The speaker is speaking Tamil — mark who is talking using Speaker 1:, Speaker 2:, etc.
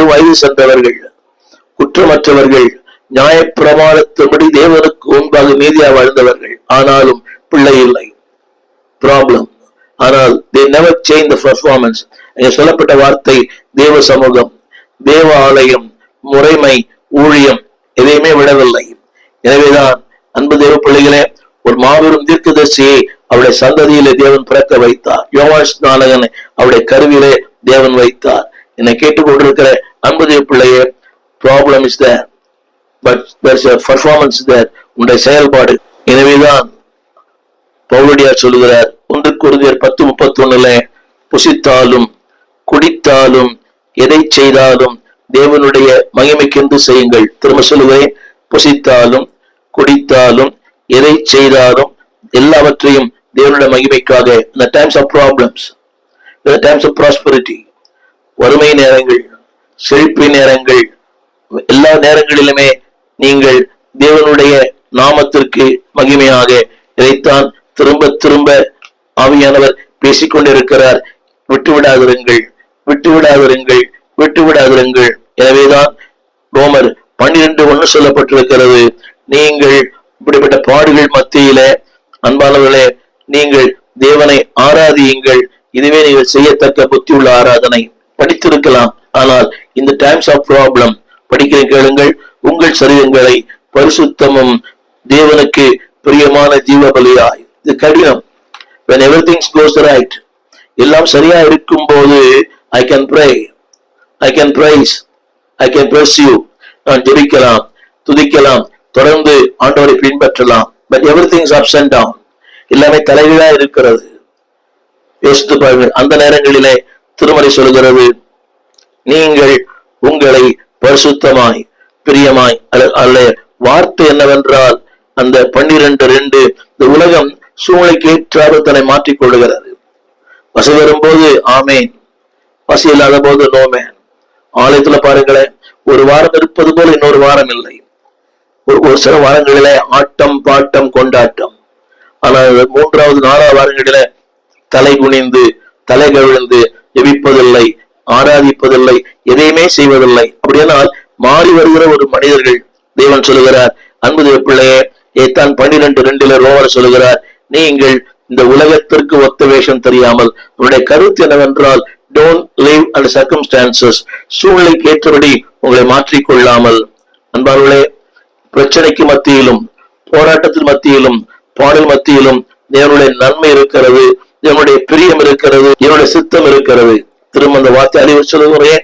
Speaker 1: வயதிலும் வயது சென்றவர்கள் குற்றமற்றவர்கள் நியாயப்பிரமாணத்தின்படி தேவனுக்கு முன்பாக நீதியா வாழ்ந்தவர்கள். ஆனாலும் பிள்ளை இல்லை. ப்ராப்ளம் ஆனால் they never change the performance இங்க சொல்லப்பட்ட வார்த்தை தேவ சமூகம் தேவ ஆலயம் முறைமை ஊழியம் எதையுமே விடவில்லை. எனவேதான் அன்பு தேவ பிள்ளைகளே ஒரு மாபெரும் தீர்க்கதர்சியை அவருடைய சந்ததியிலே தேவன் பிறக்க வைத்தார். யோவாஸ் நாளகனை அவருடைய கருவியிலே தேவன் வைத்தார். என்னை கேட்டுக்கொண்டிருக்கிற அன்பு பிள்ளையே problem is there but there's a performance there உன்னுடைய செயல்பாடு. எனவேதான் பவுலடியார் சொல்லுகிறார் ஒன்று குருதியர் பத்து முப்பத்தி ஒண்ணுல புசித்தாலும் குடித்தாலும் எதை செய்தாலும் தேவனுடைய மகிமைக்கென்று செய்யுங்கள். திரும்ப சொல்லுவேன் புசித்தாலும் குடித்தாலும் எதை செய்தாலும் எல்லாவற்றையும் தேவனுடைய மகிமைக்காக. இந்த times of problems times of prosperity வறுமை நேரங்கள் செழிப்பு நேரங்கள் எல்லா நேரங்களிலுமே நீங்கள் தேவனுடைய நாமத்திற்கு மகிமையாக இதைத்தான் திரும்ப திரும்ப ஆவியானவர் பேசிக்கொண்டிருக்கிறார். விட்டு விட்டுவிடாதிருங்கள் விட்டுவிடாதிருங்கள். விட்டு எனவேதான் ரோமர் பன்னிரண்டு ஒண்ணு சொல்லப்பட்டிருக்கிறது. நீங்கள் இப்படிப்பட்ட பாடுகள் மத்தியில அன்பானவர்களே நீங்கள் தேவனை ஆராதியுங்கள். இதுவே நீங்கள் செய்யத்தக்க புத்தியுள்ள ஆராதனை. படித்திருக்கலாம் ஆனால் இந்த டைம்ஸ் ஆஃப் ப்ராப்ளம் படிக்கிற கேளுங்கள். உங்கள் சரீரங்களை பரிசுத்தமும் தேவனுக்கு பிரியமான ஜீவ பலியாய் இது கடினம். When everything goes right எல்லாம் சரியா இருக்கும் போது I can pray I can praise I can pursue நான் ஜெபிக்கலாம் துதிக்கலாம் தொடர்ந்து ஆண்டவரை பின்பற்றலாம். But every things ups and down எல்லாமே தலைகீழா இருக்கிறது. யோசித்து பாருங்கள். அந்த நேரங்களிலே திருமறை சொல்கிறது நீங்கள் உங்களை பரிசுத்தமாய் பிரியமாய் அல்ல- அல்ல வார்த்தை என்னவென்றால் அந்த பன்னிரண்டு ரெண்டு இந்த உலகம் சூழ்நிலைக்கு ஏற்றாறு தன்னை மாற்றிக் கொள்ளுகிறது பசி வரும்போது ஆமேன். பசி இல்லாத போது நோமேன் ஆலயத்துல பாருங்களேன் ஒரு வாரம் இருப்பது போல இன்னொரு வாரம் இல்லை. ஒரு ஒரு சில வாரங்களிலே ஆட்டம் பாட்டம் கொண்டாட்டம். ஆனால் மூன்றாவது நாலாவது வாரங்களிலே தலை குனிந்து தலை கவிழ்ந்து ஜெபிப்பதில்லை. ஆராதிப்பதில்லை எதையுமே செய்வதில்லை. அப்படியானால் மாறி வருகிற ஒரு மனிதர்கள் தேவன் சொல்லுகிறார் அன்பு பிள்ளையே ஏத்தான் பன்னிரண்டு ரெண்டுல ரோவர் சொல்லுகிறார் நீங்கள் இந்த உலகத்திற்கு ஒத்த வேஷம் தெரியாமல் உன்னுடைய கருத்து என்னவென்றால் டோன்ட் லிவ் அண்ட் சர்க்கம்ஸ்டான்சஸ் சூழ்நிலைக்கு ஏற்றபடி உங்களை மாற்றிக்கொள்ளாமல். அன்பார்களே பிரச்சனைக்கு மத்தியிலும் போராட்டத்தின் மத்தியிலும் பாடல் மத்தியிலும் தேவனுடைய நன்மை இருக்கிறது தேவனுடைய பிரியம் இருக்கிறது என்னுடைய சித்தம் இருக்கிறது. திரும்ப அந்த வார்த்தை அறிவு சொல்லுகிறேன்